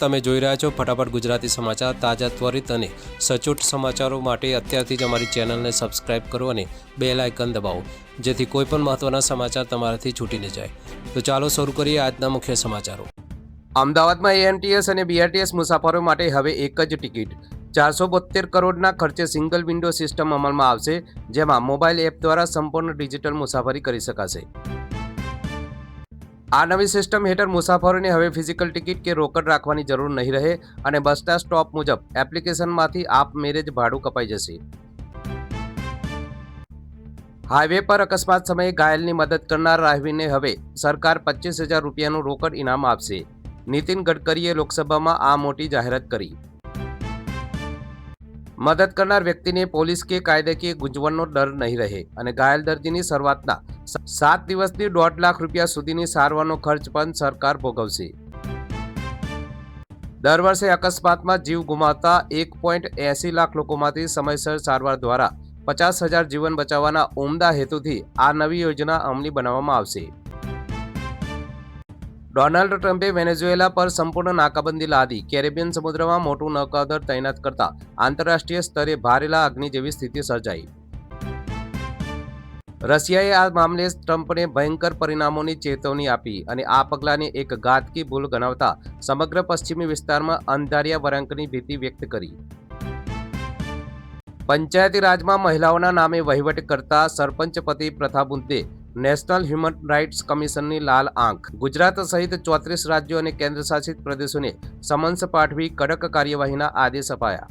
તમે જોઈ રહ્યા છો ફટાફટ ગુજરાતી સમાચાર તાજા ત્વરિત અને સચોટ સમાચારો માટે અત્યારથી જ અમારી ચેનલને સબસ્ક્રાઇબ કરો અને બે લાયકન દબાવો, જેથી કોઈપણ મહત્વના સમાચાર તમારાથી છૂટી ન જાય. તો ચાલો શરૂ કરીએ આજના મુખ્ય સમાચારો. અમદાવાદમાં એએનટીએસ અને બીઆરટીએસ મુસાફરો માટે હવે એક જ ટિકિટ. ચારસો બોતેર કરોડના ખર્ચે સિંગલ વિન્ડો સિસ્ટમ અમલમાં આવશે, જેમાં મોબાઈલ એપ દ્વારા સંપૂર્ણ ડિજિટલ મુસાફરી કરી શકાશે. આ નવી સિસ્ટમ હેઠળ મુસાફરોને હવે ફિઝિકલ ટિકિટ કે રોકડ રાખવાની જરૂર નહીં રહે અને બસના સ્ટોપ મુજબ એપ્લિકેશનમાંથી આપમેળે જ ભાડું કપાઈ જશે. હાઈવે પર અકસ્માત સમયે ઘાયલની મદદ કરનાર રાહવીને હવે સરકાર પચીસ હજાર રૂપિયાનું રોકડ ઇનામ આપશે. નીતિન ગડકરીએ લોકસભામાં આ મોટી જાહેરાત કરી. મદદ કરનાર વ્યક્તિને પોલીસ કે કાયદાકીય ગુંજવણનો ડર નહીં રહે અને ઘાયલ દર્દીની શરૂઆતના સાત દિવસથી દોઢ લાખ રૂપિયા સુધીની સારવારનો ખર્ચ પણ સરકાર ભોગવશે. દર વર્ષે અકસ્માતમાં જીવ ગુમાવતા એક પોઈન્ટ એસી લાખ લોકોમાંથી સમયસર સારવાર દ્વારા પચાસ હજાર જીવન બચાવવાના ઉમદા હેતુથી આ નવી યોજના અમલી બનાવવામાં આવશે. ડોનાલ્ડ ટ્રમ્પે વેનેઝુએલા પર સંપૂર્ણ નાકાબંધી લાદી. કેરેબિયન સમુદ્રમાં મોટું નૌકાદળ તૈનાત કરતા આંતરરાષ્ટ્રીય સ્તરે ભારેલા અગ્નિ જેવી સ્થિતિ સર્જાઈ. રશિયાએ આ મામલે ટ્રમ્પને ભયંકર પરિણામોની ચેતવણી આપી અને આ પગલાંને એક ઘાતકી ભૂલ ગણાવતા સમગ્ર પશ્ચિમી વિસ્તારમાં અંધારિયા વરાંકની ભીતિ વ્યક્ત કરી. પંચાયતી રાજમાં મહિલાઓના નામે વહીવટ કરતા સરપંચ પતિ પ્રથા મુદ્દે નેશનલ હ્યુમન રાઇટ્સ કમિશનની લાલ આંખ. ગુજરાત સહિત ચોત્રીસ રાજ્યો અને કેન્દ્રશાસિત પ્રદેશોને સમન્સ પાઠવી કડક કાર્યવાહીના આદેશ અપાયા.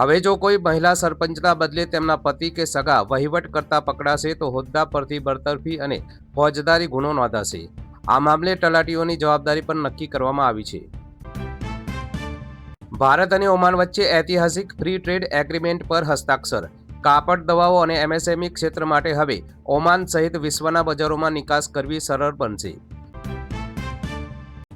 હવે જો કોઈ મહિલા સરપંચના બદલે તેમના પતિ કે સગા વહીવટ કરતા પકડાશે તો હોદ્દા પરથી બરતરફી અને ફોજદારી ગુનો નોંધાશે. આ મામલે તલાટીઓની જવાબદારી પણ નક્કી કરવામાં આવી છે. ભારત અને ઓમાન વચ્ચે ઐતિહાસિક ફ્રી ટ્રેડ એગ્રીમેન્ટ પર હસ્તાક્ષર. કાપડ દવાઓ અને એમએસએમઈ ક્ષેત્ર માટે હવે ઓમાન સહિત વિશ્વના બજારોમાં નિકાસ કરવી સરળ બનશે.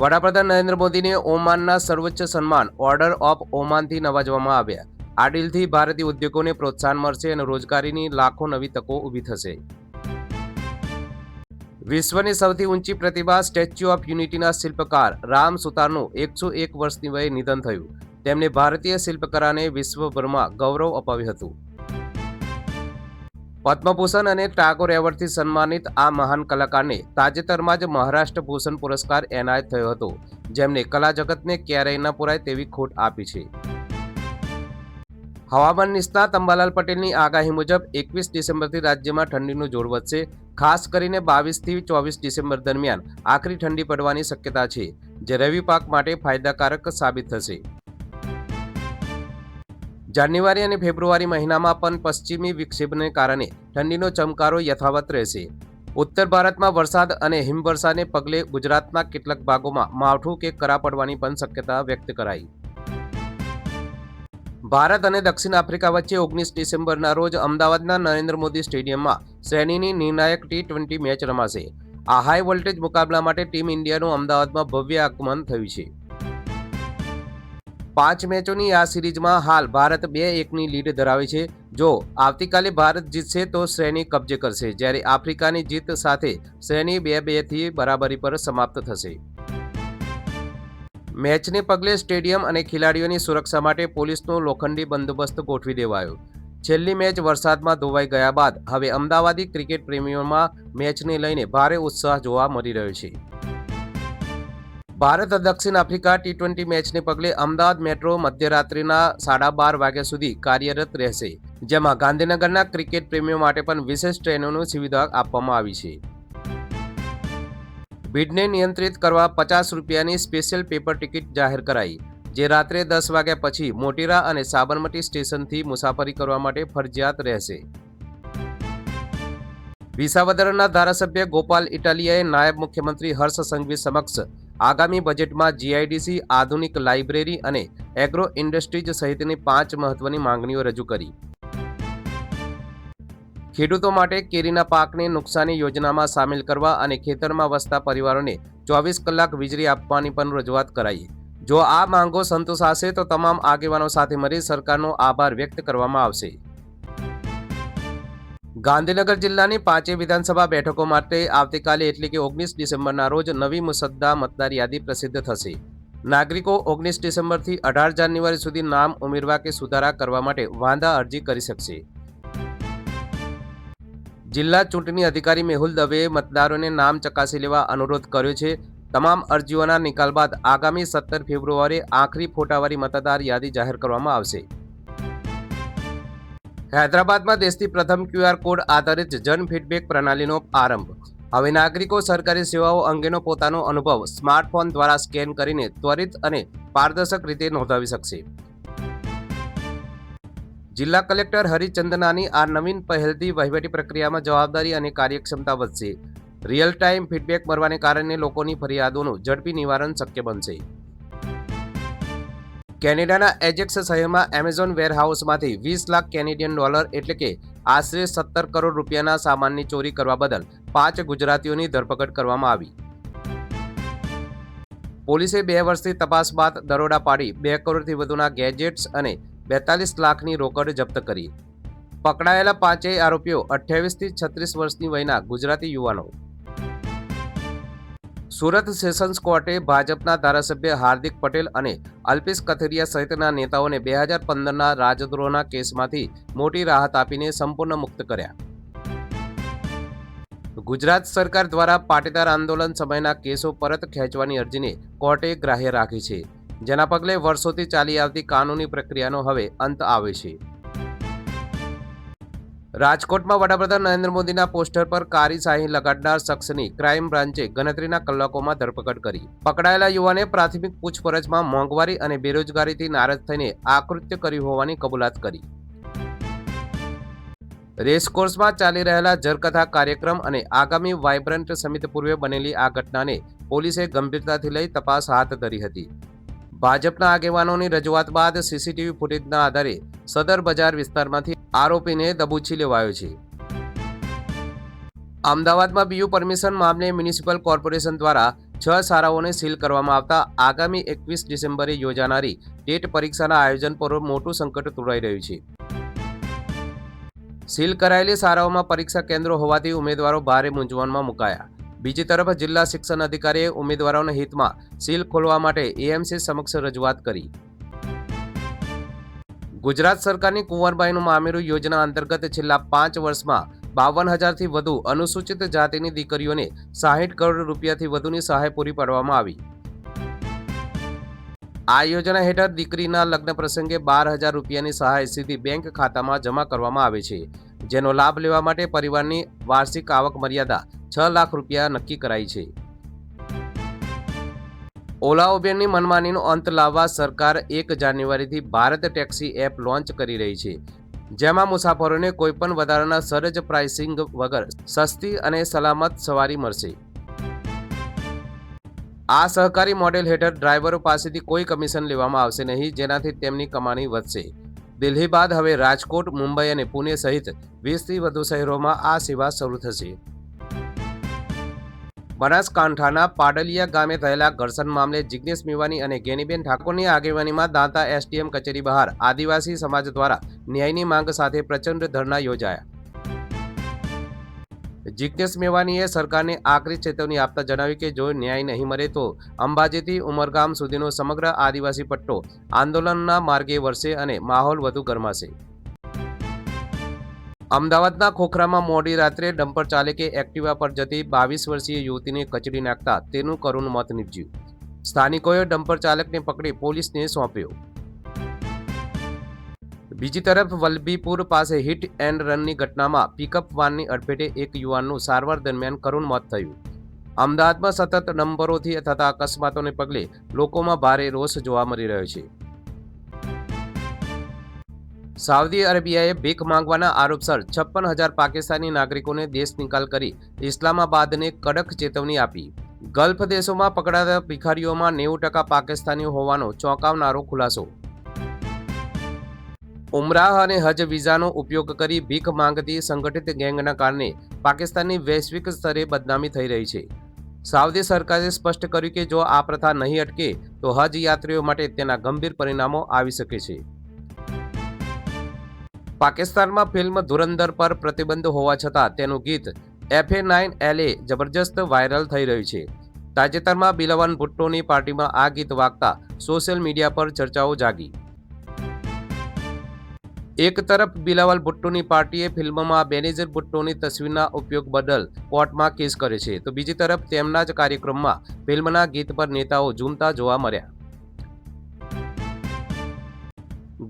વડાપ્રધાન નરેન્દ્ર મોદીને ઓમાનના સર્વોચ્ચ સન્માન, ઓર્ડર ઓફ ઓમાનથી નવાજવામાં આવ્યા. આ ડીલથી ભારતીય ઉદ્યોગોને પ્રોત્સાહન મળશે અને રોજગારીની લાખો નવી તકો ઊભી થશે. વિશ્વની સૌથી ઊંચી પ્રતિભા સ્ટેચ્યુ ઓફ યુનિટીના શિલ્પકાર રામ સુતારનું એકસો એક વર્ષની વયે નિધન થયું. તેમણે ભારતીય શિલ્પકલાને વિશ્વભરમાં ગૌરવ અપાવ્યું હતું. પદ્મભૂષણ અને ટાગોર એવોર્ડથી સન્માનિત આ મહાન કલાકારને તાજેતરમાં જ મહારાષ્ટ્ર ભૂષણ પુરસ્કાર એનાયત થયો હતો, જેમને કલા જગતને ક્યારેય ન પુરાય તેવી ખોટ આપી છે. હવામાન નિષ્ણાત અંબાલાલ પટેલની આગાહી મુજબ એકવીસ ડિસેમ્બરથી રાજ્યમાં ઠંડીનું જોર વધશે, ખાસ કરીને બાવીસથી ચોવીસ ડિસેમ્બર દરમિયાન આખરી ઠંડી પડવાની શક્યતા છે, જે રવિ પાક માટે ફાયદાકારક સાબિત થશે. જાન્યુઆરી અને ફેબ્રુઆરી મહિનામાં પણ પશ્ચિમી વિક્ષેપને કારણે ઠંડીનો ચમકારો યથાવત રહેશે. ઉત્તર ભારતમાં વરસાદ અને હિમવર્ષાને પગલે ગુજરાતના કેટલાક ભાગોમાં માવઠું કે કરા પડવાની પણ શક્યતા વ્યક્ત કરાઈ. ભારત અને દક્ષિણ આફ્રિકા વચ્ચે ઓગણીસ ડિસેમ્બરના રોજ અમદાવાદના નરેન્દ્ર મોદી સ્ટેડિયમમાં શ્રેણીની નિર્ણાયક ટી ટ્વેન્ટી મેચ રમાશે. આ હાઈ વોલ્ટેજ મુકાબલા માટે ટીમ ઇન્ડિયાનું અમદાવાદમાં ભવ્ય આગમન થયું છે. પાંચ મેચોની આ સિરીઝમાં હાલ ભારત બે એકની લીડ ધરાવે છે. જો આવતીકાલે ભારત જીતશે તો શ્રેણી કબજે કરશે, જ્યારે આફ્રિકાની જીત સાથે શ્રેણી બે બેથી બરાબરી પર સમાપ્ત થશે. મેચને પગલે સ્ટેડિયમ અને ખેલાડીઓની સુરક્ષા માટે પોલીસનો લોખંડી બંદોબસ્ત ગોઠવી દેવાયો. છેલ્લી મેચ વરસાદમાં ધોવાઈ ગયા બાદ હવે અમદાવાદી ક્રિકેટ પ્રેમીઓમાં મેચને લઈને ભારે ઉત્સાહ જોવા મળી રહ્યો છે. ભારત દક્ષિણ આફ્રિકા ટી ટ્વેન્ટી મેચને પગલે અમદાવાદ મેટ્રો મધ્યરાત્રિના સાડા બાર વાગ્યા સુધી કાર્યરત રહેશે, જેમાં ગાંધીનગરના ક્રિકેટ પ્રેમીઓ માટે પણ વિશેષ ટ્રેનોની સુવિધા આપવામાં આવી છે. ભીડને નિયંત્રિત કરવા પચાસ રૂપિયાની સ્પેશિયલ પેપર ટિકિટ જાહેર કરાઈ, જે રાત્રે દસ વાગ્યા પછી મોટેરા અને સાબરમતી સ્ટેશનથી મુસાફરી કરવા માટે ફરજિયાત રહેશે. વિસાવદરના ધારાસભ્ય ગોપાલ ઇટાલિયાએ નાયબ મુખ્યમંત્રી હર્ષ સંઘવી સમક્ષ આગામી બજેટમાં જીઆઈડીસી આધુનિક લાઇબ્રેરી અને એગ્રો ઇન્ડસ્ટ્રીઝ સહિતની પાંચ મહત્વની માંગણીઓ રજૂ કરી. ખેડૂતો માટે કેરીના પાકને નુકસાની યોજનામાં સામેલ કરવા અને ખેતરમાં વસતા પરિવારોને ચોવીસ કલાક વીજળી આપવાની પણ રજૂઆત કરાઈ. જો આ માંગો સંતોષાશે તો તમામ આગેવાનો સાથે મળી સરકારનો આભાર વ્યક્ત કરવામાં આવશે. ગાંધીનગર જિલ્લાની પાંચે વિધાનસભા બેઠકો માટે આવતીકાલે એટલે કે ઓગણીસ ડિસેમ્બરના રોજ નવી મુસદ્દા મતદાર યાદી પ્રસિદ્ધ થશે. નાગરિકો ઓગણીસ ડિસેમ્બરથી અઢાર જાન્યુઆરી સુધી નામ ઉમેરવા કે સુધારા કરવા માટે વાંધા અરજી કરી શકશે. જિલ્લા ચૂંટણી અધિકારી મેહુલ દવેએ મતદારોને નામ ચકાસી લેવા અનુરોધ કર્યો છે. તમામ અરજીઓના નિકાલ બાદ આગામી સત્તર ફેબ્રુઆરીએ આખરી ફોટાવાળી મતદાર યાદી જાહેર કરવામાં આવશે. હૈદરાબાદમાં દેશની પ્રથમ ક્યુઆર કોડ આધારિત જન ફીડબેક પ્રણાલીનો આરંભ. હવે નાગરિકો, સરકારી સેવાઓ અંગેનો પોતાનો અનુભવ સ્માર્ટફોન દ્વારા સ્કેન કરીને ત્વરિત અને પારદર્શક રીતે નોંધાવી શકશે. જિલ્લા કલેક્ટર હરિચંદનાની આ નવીન પહેલથી વહીવટી પ્રક્રિયામાં જવાબદારી અને કાર્યક્ષમતા વધશે. રિયલ ટાઈમ ફીડબેક મળવાને કારણે લોકોની ફરિયાદોનું ઝડપી નિવારણ શક્ય બનશે. કેનેડાના એજેક્સ શહેરમાં એમેઝોન વેરહાઉસમાંથી વીસ લાખ કેનેડિયન ડોલર એટલે કે આશરે સત્તર કરોડ રૂપિયાના સામાનની ચોરી કરવા બદલ પાંચ ગુજરાતીઓની ધરપકડ કરવામાં આવી. પોલીસે બે વર્ષથી તપાસ બાદ દરોડા પાડી બે કરોડથી વધુના ગેજેટ્સ અને બેતાલીસ લાખની રોકડ જપ્ત કરી. પકડાયેલા પાંચેય આરોપીઓ અઠ્યાવીસથી છત્રીસ વર્ષની વયના ગુજરાતી યુવાનો. સુરત સેશન્સ કોર્ટે ભાજપના ધારાસભ્ય હાર્દિક પટેલ અને અલ્પેશ કથિરિયા સહિતના નેતાઓને બે હજાર પંદરના રાજદ્રોહના કેસમાંથી મોટી રાહત આપીને સંપૂર્ણ મુક્ત કર્યા. ગુજરાત સરકાર દ્વારા પાટીદાર આંદોલન સમયના કેસો પરત ખેંચવાની અરજીને કોર્ટે ગ્રાહ્ય રાખી છે. જેના પગલે વર્ષોથી ચાલી આવતી કાનૂની પ્રક્રિયાનો હવે અંત આવે છે. રાજકોટમાં વડાપ્રધાન નરેન્દ્ર મોદીના પોસ્ટર પર કારી શાહી લગાડનાર શખ્સની ક્રાઇમ બ્રાન્ચે ગણતરીના કલાકોમાં ધરપકડ કરી. પકડાયેલા યુવાને પ્રાથમિક પૂછપરછમાં મોંઘવારી અને બેરોજગારીથી નારાજ થઈને આકૃત્ય કૃત્ય કર્યું હોવાની કબૂલાત કરી. રેસકોર્સમાં ચાલી રહેલા જરકથા કાર્યક્રમ અને આગામી વાઇબ્રન્ટ સમિત પૂર્વે બનેલી આ ઘટનાને પોલીસે ગંભીરતાથી લઈ તપાસ હાથ ધરી હતી. ભાજપના આગેવાનોની રજૂઆત બાદ સીસીટીવી ફૂટેજના આધારે સદર બજાર વિસ્તારમાંથી આરોપીને દબોચી લેવાયો છે. અમદાવાદમાં બીયુ પરમિશન મામલે મ્યુનિસિપલ કોર્પોરેશન દ્વારા છ શાળાઓને સીલ કરવામાં આવતા આગામી એકવીસ ડિસેમ્બરે યોજાનારી ટેટ પરીક્ષાના આયોજન પર મોટું સંકટ તોડાઈ રહ્યું છે. સીલ કરાયેલી શાળાઓમાં પરીક્ષા કેન્દ્રો હોવાથી ઉમેદવારો ભારે મૂંઝવણમાં મુકાયા. બીજી તરફ જિલ્લા શિક્ષણ અધિકારીએ ઉમેદવારોના હિતમાં સીલ ખોલવા માટે એએમસી સમક્ષ રજૂઆત કરી. ગુજરાત સરકારની કુંવરબાઈનું મામેરું યોજના અંતર્ગત છેલ્લા પાંચ વર્ષમાં બાવન હજારથી વધુ અનુસૂચિત જાતિની દીકરીઓને સાહીઠ કરોડ રૂપિયાથી વધુની સહાય પૂરી પાડવામાં આવી. આ યોજના હેઠળ દીકરીના લગ્ન પ્રસંગે બાર હજાર રૂપિયાની સહાય સીધી બેંક ખાતામાં જમા કરવામાં આવે છે, જેનો લાભ લેવા માટે પરિવારની વાર્ષિક આવક મર્યાદા છ લાખ રૂપિયા નક્કી કરાઈ છે. ઓલા ઉબેરની મનમાનીનો અંત લાવવા સરકાર એક જાન્યુઆરીથી ભારત ટેક્સી એપ લોન્ચ કરી રહી છે. જેમાં મુસાફરોને કોઈપણ વધારાના સરજ પ્રાઇસિંગ વગર સસ્તી અને સલામત સવારી મળશે. આ સહકારી મોડેલ હેઠળ ડ્રાઈવરો પાસેથી કોઈ કમિશન લેવામાં આવશે નહીં, જેનાથી તેમની કમાણી વધશે. દિલ્હી બાદ હવે રાજકોટ, મુંબઈ અને પુણે સહિત વીસથી વધુ શહેરોમાં આ સેવા શરૂ થશે. બનાસકાંઠાના પાડલિયા ગામે થયેલા ઘર્ષણ મામલે જિજ્ઞેશ મેવાની અને ગેનીબેન ઠાકોરની આગેવાનીમાં દાંતા એસટીએમ કચેરી બહાર આદિવાસી સમાજ દ્વારા ન્યાયની માંગ સાથે પ્રચંડ ધરણા યોજાયા. જિજ્ઞેશ મેવાનીએ સરકારને આકરી ચેતવણી આપતા જણાવ્યું કે જો ન્યાય નહીં મળે તો અંબાજીથી ઉમરગામ સુધીનો સમગ્ર આદિવાસી પટ્ટો આંદોલનના માર્ગે વરસે અને માહોલ વધુ ગરમાશે. અમદાવાદના ખોખરામાં મોડી રાત્રે ડમ્પર ચાલકે એક્ટિવા પર જતી બાવીસ વર્ષીય યુવતીને કચડી નાખતા તેનું કરુણ મોત નીપજ્યું. સ્થાનિકોએ ડમ્પર ચાલકને પકડી પોલીસને સોંપ્યો. બીજી તરફ વલભીપુર પાસે હિટ એન્ડ રનની ઘટનામાં પિકઅપ વાનની અડફેટે એક યુવાનનું સારવાર દરમિયાન કરુણ મોત થયું. અમદાવાદમાં સતત નંબરોથી થતા અકસ્માતોને પગલે લોકોમાં ભારે રોષ જોવા મળી રહ્યો છે. સાઉદી અરેબિયાએ ભીખ માંગવાના આરોપસર છપ્પન હજાર પાકિસ્તાની નાગરિકોને દેશ નિકાલ કરી ઇસ્લામાબાદને કડક ચેતવણી આપી. ગલ્ફ દેશોમાં પકડાતા ભિખારીઓમાં નેવું ટકા પાકિસ્તાની હોવાનો ચોંકાવનારો ખુલાસો. ઉમરાહ અને હજ વિઝાનો ઉપયોગ કરી ભીખ માંગતી સંગઠિત ગેંગના કારણે પાકિસ્તાનની વૈશ્વિક સ્તરે બદનામી થઈ રહી છે. સાઉદી સરકારે સ્પષ્ટ કર્યું કે જો આ પ્રથા નહીં અટકે, તો હજ યાત્રીઓ માટે તેના ગંભીર પરિણામો આવી શકે છે. પાકિસ્તાનમાં ફિલ્મ ધુરંધર પર પ્રતિબંધ હોવા છતાં તેનું ગીત એફએ નાઇન એલ એ જબરજસ્ત વાયરલ થઈ રહ્યું છે. તાજેતરમાં બિલવન ભુટ્ટોની પાર્ટીમાં આ ગીત વાગતા સોશિયલ મીડિયા પર ચર્ચાઓ જાગી. એક તરફ બિલાવલ ભુટ્ટોની પાર્ટીએ ફિલ્મમાં બેનેઝર ભુટ્ટોની તસવીરના ઉપયોગ બદલ કોર્ટમાં કેસ કરે છે, તો બીજી તરફ તેમના જ કાર્યક્રમમાં ફિલ્મના ગીત પર નેતાઓ ઝૂમતા જોવા મળ્યા.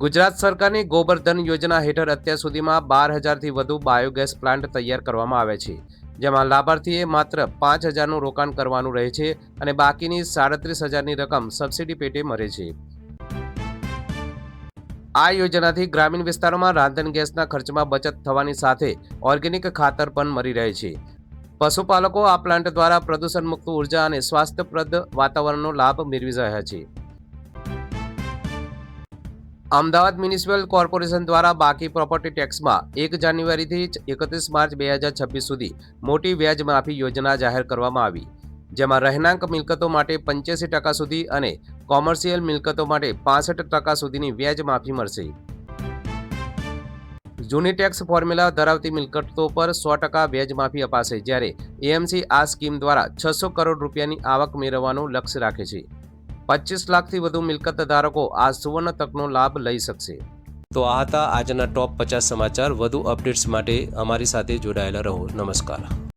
ગુજરાત સરકારની ગોબરધન યોજના હેઠળ અત્યાર સુધીમાં બાર હજારથી વધુ બાયોગેસ પ્લાન્ટ તૈયાર કરવામાં આવે છે, જેમાં લાભાર્થીએ માત્ર પાંચ હજારનું રોકાણ કરવાનું રહે છે અને બાકીની સાડત્રીસ હજારની રકમ સબસિડી પેટે મળે છે. આ યોજનાથી ગ્રામીણ વિસ્તારોમાં રાંધણ ગેસના ખર્ચમાં બચત થવાની સાથે ઓર્ગેનિક ખાતર પણ મળી રહે છે. પશુપાલકો આ પ્લાન્ટ દ્વારા પ્રદૂષણ મુક્ત ઊર્જા અને સ્વાસ્થ્યપ્રદ વાતાવરણનો લાભ મેળવી રહ્યા છે. અમદાવાદ મ્યુનિસિપલ કોર્પોરેશન દ્વારા બાકી પ્રોપર્ટી ટેક્સમાં એક જાન્યુઆરીથી એકત્રીસ માર્ચ બે હજાર છવ્વીસ સુધી મોટી વ્યાજ માફી યોજના જાહેર કરવામાં આવી, જેમાં રહેણાંક મિલકતો માટે પંચ્યાસી ટકા સુધી અને કોમર્શિયલ મિલકતો માટે પાસઠ ટકા સુધીની વ્યાજ માફી મળશે. જૂની ટેક્સ ફોર્મ્યુલા ધરાવતી મિલકતો પર સો ટકા વ્યાજ માફી અપાશે, જ્યારે એએમસી આ સ્કીમ દ્વારા છસો કરોડ રૂપિયાની આવક મેળવવાનું લક્ષ્ય રાખે છે. પચીસ લાખથી વધુ મિલકત ધારકો આ સુવર્ણ તકનો લાભ લઈ શકશે. તો આ હતા આજના ટોપ પચાસ સમાચાર. વધુ અપડેટ્સ માટે અમારી સાથે જોડાયેલા રહો. નમસ્કાર.